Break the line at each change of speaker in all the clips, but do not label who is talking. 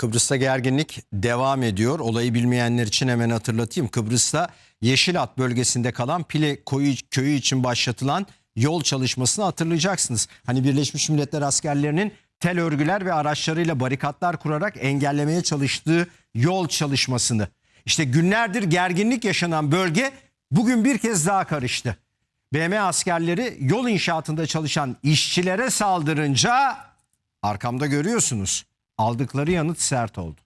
Kıbrıs'ta gerginlik devam ediyor. Olayı bilmeyenler için hemen hatırlatayım. Kıbrıs'ta Yeşilat bölgesinde kalan Pile koyu, köyü için başlatılan yol çalışmasını hatırlayacaksınız. Hani Birleşmiş Milletler askerlerinin tel örgüler ve araçlarıyla barikatlar kurarak engellemeye çalıştığı yol çalışmasını. İşte günlerdir gerginlik yaşanan bölge bugün bir kez daha karıştı. BM askerleri yol inşaatında çalışan işçilere saldırınca arkamda görüyorsunuz. Aldıkları yanıt sert oldu.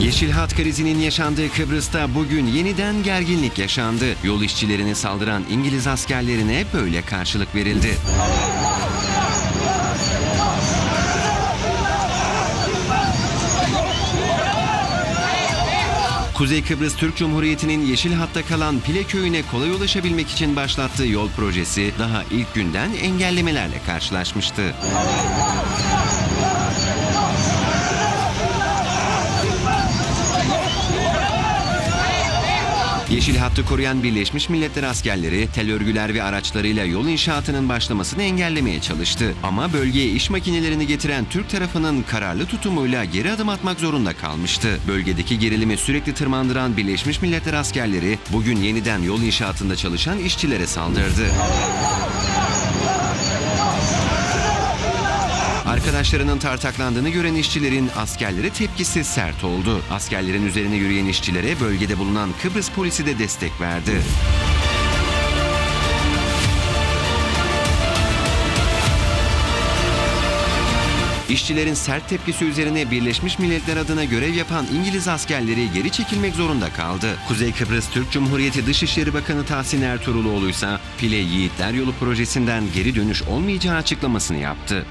Yeşil Hat krizinin yaşandığı Kıbrıs'ta bugün yeniden gerginlik yaşandı. Yol işçilerini saldıran İngiliz askerlerine böyle karşılık verildi. Kuzey Kıbrıs Türk Cumhuriyeti'nin Yeşil Hat'ta kalan Pile köyüne kolay ulaşabilmek için başlattığı yol projesi daha ilk günden engellemelerle karşılaşmıştı. Yeşil Hattı koruyan Birleşmiş Milletler askerleri tel örgüler ve araçlarıyla yol inşaatının başlamasını engellemeye çalıştı. Ama bölgeye iş makinelerini getiren Türk tarafının kararlı tutumuyla geri adım atmak zorunda kalmıştı. Bölgedeki gerilimi sürekli tırmandıran Birleşmiş Milletler askerleri bugün yeniden yol inşaatında çalışan işçilere saldırdı. Arkadaşlarının tartaklandığını gören işçilerin askerlere tepkisi sert oldu. Askerlerin üzerine yürüyen işçilere bölgede bulunan Kıbrıs polisi de destek verdi. İşçilerin sert tepkisi üzerine Birleşmiş Milletler adına görev yapan İngiliz askerleri geri çekilmek zorunda kaldı. Kuzey Kıbrıs Türk Cumhuriyeti Dışişleri Bakanı Tahsin Ertuğruloğlu ise Pile Yiğitler Yolu projesinden geri dönüş olmayacağı açıklamasını yaptı.